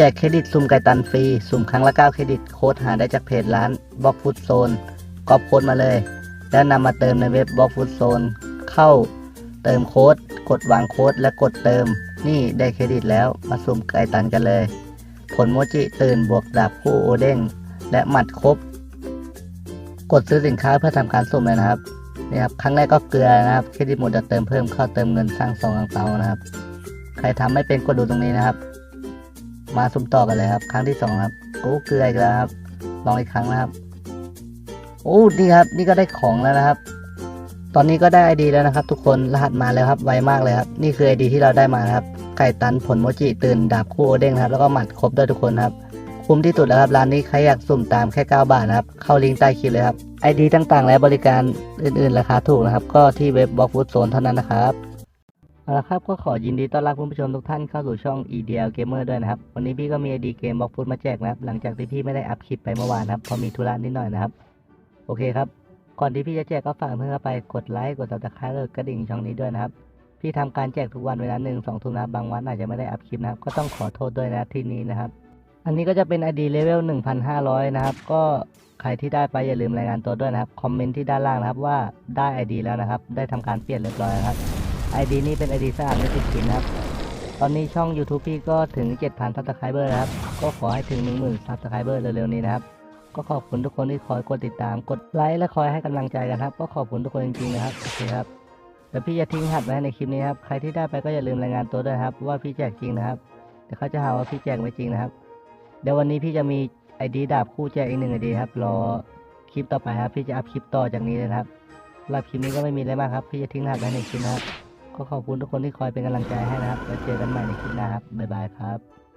แจกเครดิตสุ่มไก่ตันฟรี สุ่มครั้งละ 9 เครดิต โค้ดหาได้จากเพจร้านบล็อกฟุตโซนก๊อปโค้ดมาเลย แล้วนำมาเติมในเว็บบล็อกฟุตโซนเข้าเติมโค้ด กดวางโค้ดและกดเติม นี่ได้เครดิตแล้วมาสุ่มไก่ตันกันเลย ผลโมจิตื่นบวกดาบคู่โอเด้งและหมัดครบ กดซื้อสินค้าเพื่อทำการสุ่มเลยนะครับนี่ครับครั้งแรกก็เกลือนะครับเครดิตหมดจะเติมเพิ่มเข้าเติมเงินสร้างซองอ่างเปานะครับ ใครทำไม่เป็นกดดูตรงนี้นะครับ มาสุ่มต่อกันเลยครับ ครั้งที่สองครับ โอ้เกลืออีกแล้วครับ ลองอีกครั้งนะครับ โอ้นี่ครับ นี่ก็ได้ของแล้วนะครับ ตอนนี้ก็ได้ไอดีแล้วนะครับ ทุกคนรหัสมาแล้วครับไวมากเลยครับ นี่คือไอดีที่เราได้มาครับ ไก่ตันผลโมจิตื่นดาบคู่โอเด้งครับ แล้วก็หมัดครบด้วยทุกคนครับคุ้มที่สุดแล้วครับร้านนี้ใครอยากสุ่มตามแค่ 9 บาทนะครับ เข้าลิงก์ใต้คลิปเลยครับไอดีต่างๆ และบริการอื่นๆ ราคาถูกนะครับ ก็ที่เว็บบล็อกฟูดโซนเท่านั้นนะครับ เอาละครับก็ขอยินดีต้อนรับคุณผู้ชมทุกท่านเข้าสู่ช่อง EDL Gamer ด้วยนะครับ วันนี้พี่ก็มีไอดีเกมบล็อกฟูดมาแจกนะครับ หลังจากที่พี่ไม่ได้อัพคลิปไปเมื่อวานนะครับเพราะมีธุระนิดหน่อยนะครับ โอเคครับ ก่อนที่พี่จะแจกก็ฝากเพื่อนไปกดไลค์กด subscribe และกระดิ่งช่องนี้ด้วยนะครับ พี่ทำการแจกทุกวันเวลาหนึ่งสองทุ่มนะครับบางวันอาจจะไม่ได้อัพคลิปนะครับก็ต้องขอโทษด้วยนะที่นี้นะครับ อันนี้ก็จะเป็น ID level 1,500 นะครับ ก็ใครที่ได้ไปอย่าลืมรายงานตัวด้วยนะครับคอมเมนต์ที่ด้านล่างนะครับว่าได้ ID แล้วนะครับ ได้ทำการเปลี่ยนเรียบร้อยนะครับ ID นี้เป็น ID สะอาดไม่ติดผิดนะครับ ตอนนี้ช่อง YouTube พี่ก็ถึง 7,000 subscriber นะครับ ก็ขอให้ถึง 10,000 subscriber เร็วๆนี้นะครับ ก็ขอบคุณทุกคนที่คอยกดติดตาม กดไลค์และคอยให้กำลังใจกันครับ ก็ขอบคุณทุกคนจริงๆนะครับ โอเคครับเดี๋ยวพี่จะทิ้งหัดไว้ในคลิปนี้ครับ ใครที่ได้ไปก็อย่าลืมรายงานตัวด้วยครับ ว่าพี่แจกจริงนะครับเดี๋ยวเขาจะหาว่าพี่แจกไม่จริงนะครับ เดี๋ยววันนี้พี่จะมีไอดีดาบคู่แจกอีกหนึ่งไอดีครับ รอคลิปต่อไปครับ พี่จะอัพคลิปต่อจากนี้เลยนะครับสำหรับคลิปนี้ก็ไม่มีอะไรมากครับ พี่จะทิ้งรหัสไว้ในคลิปนะครับ ก็ขอบคุณทุกคนที่คอยเป็นกำลังใจให้นะครับแล้วเจอกันใหม่ในคลิปหน้าครับบ๊ายบายครับ